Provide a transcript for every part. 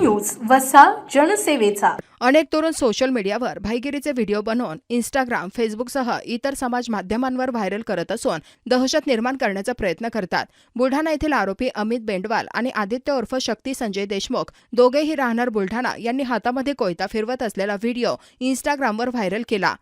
News वसा जनसेवेचा. अनेक तरुण सोशल मीडियावर भाईगिरीचे व्हिडिओ बनवून इंस्टाग्राम फेसबुकसह इतर समाज माध्यमांवर व्हायरल करत असून दहशत निर्माण करण्याचा प्रयत्न करतात. बुलढाणा येथील आरोपी अमित बेंडवाल आणि आदित्य उर्फ शक्ती संजय देशमुख दोघेही राहणार बुलढाणा यांनी हातामध्ये कोयता फिरवत असलेला व्हिडिओ इंस्टाग्रामवर व्हायरल केला.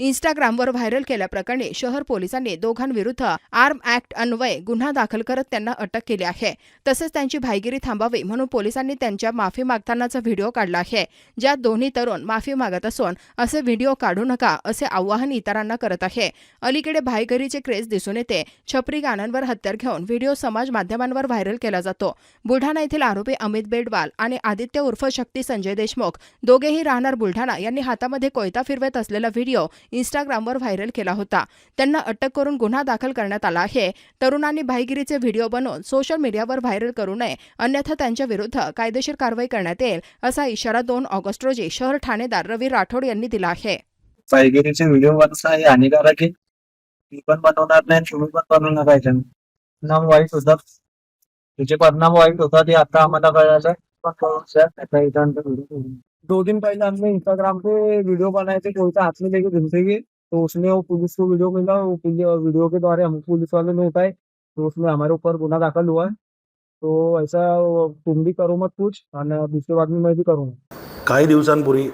इंस्टाग्रामवर व्हायरल केल्याप्रकरणी शहर पोलिसांनी दोघांविरुद्ध आर्म ऍक्ट अन्वये गुन्हा दाखल करत त्यांना अटक केली आहे. तसेच त्यांची भाईगिरी थांबावी म्हणून पोलिसांनी त्यांच्या माफी मागतानाचा व्हिडिओ काढला आहे. ज्यात दोन्ही तरुण माफी मागत असून असे व्हिडिओ काढू नका असे आवाहन इतरांना करत आहे. अलीकडे भाईगिरीचे क्रेज दिसून येते. छपरी गाण्यांवर हत्यार घेऊन व्हिडिओ समाज माध्यमांवर व्हायरल केला जातो. बुलढाणा येथील आरोपी अमित बेडवाल आणि आदित्य उर्फ शक्ती संजय देशमुख दोघेही राहणार बुलढाणा यांनी हातामध्ये कोयता फिरवत असलेला व्हिडिओ इंस्टाग्रामवर व्हायरल केला होता. त्यांना अटक करून गुन्हा दाखल करण्यात आला आहे. तरुणांनी भाईगिरीचे व्हिडिओ बनवून सोशल मीडियावर व्हायरल करू नये. अन्यथा त्यांच्या विरुद्ध कायदेशीर कारवाई करण्यात येईल असा इशारा दोन ऑगस्ट रोजी शहर ठाणेदार रवी राठोड यांनी दिला आहे. पायगिरीचे व्हिडिओ बनसा हे हानिकारक आहे. मी पण बनवणार नाही तुम्ही पण बनवू नका. परिणाम वाईट होतात त्याचे परिणाम वाईट होतात हे आता आम्हाला कळालं. दो दिन पहले हमने इंस्टाग्राम पे वीडियो बनाए थे कोई सा हाथ में लेके घूमते हुए तो उसने वो पुलिस को वीडियो मिला वो वीडियो के द्वारा हम पुलिस वाले ने उठाए तो उसमें हमारे ऊपर गुना दाखल हुआ है. तो ऐसा तुम भी करो मत कुछ आणि दूसरी बात में मैं भी करूँगा. काही दिवसांपूर्वी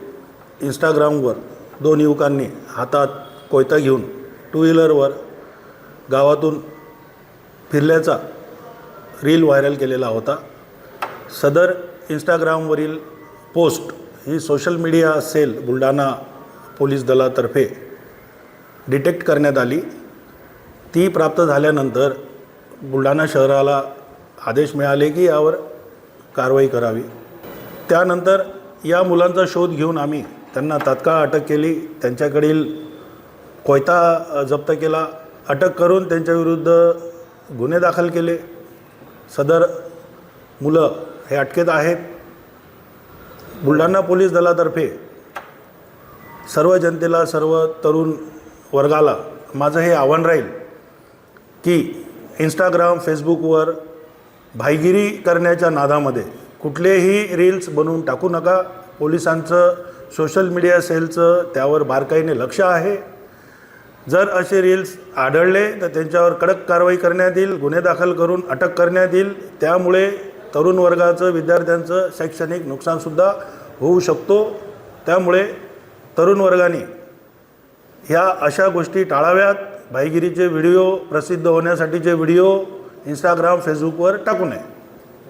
इंस्टाग्रामवर दोन युवकांनी हातात कोयता घेऊन टू व्हीलरवर गावातून फिरल्याचा रील व्हायरल केलेला होता. सदर इंस्टाग्रामवरील पोस्ट ही social media cell Buldhana police दलातर्फे डिटेक्ट करण्यात आली. ती प्राप्त झाल्यानंतर बुलढाणा शहराला आदेश मिळाले की यावर कारवाई करावी. त्यानंतर या मुलांचा शोध घेऊन आम्ही त्यांना तात्काळ अटक केली. त्यांच्याकडील कोयता जप्त केला. अटक करून त्यांच्याविरुद्ध गुन्हे दाखल केले. सदर मुलं हे अटकेत आहेत. बुलढाणा पोलीस दलातर्फे सर्व जनतेला सर्व तरुण वर्गाला माझं हे आव्हान राहील की इंस्टाग्राम फेसबुकवर भाईगिरी करण्याच्या नादामध्ये कुठलेही रील्स बनवून टाकू नका. पोलिसांचं सोशल मीडिया सेलचं त्यावर बारकाईने लक्ष आहे. जर असे रील्स आढळले तर त्यांच्यावर कडक कारवाई करण्यात येईल गुन्हे दाखल करून अटक करण्यात येईल. त्यामुळे तरुण वर्गाचं विद्यार्थ्यांचं शैक्षणिक नुकसानसुद्धा होऊ शकतो. त्यामुळे तरुण वर्गाने ह्या अशा गोष्टी टाळाव्यात. भाईगिरीचे व्हिडिओ प्रसिद्ध होण्यासाठीचे व्हिडिओ इंस्टाग्राम फेसबुकवर टाकू नये.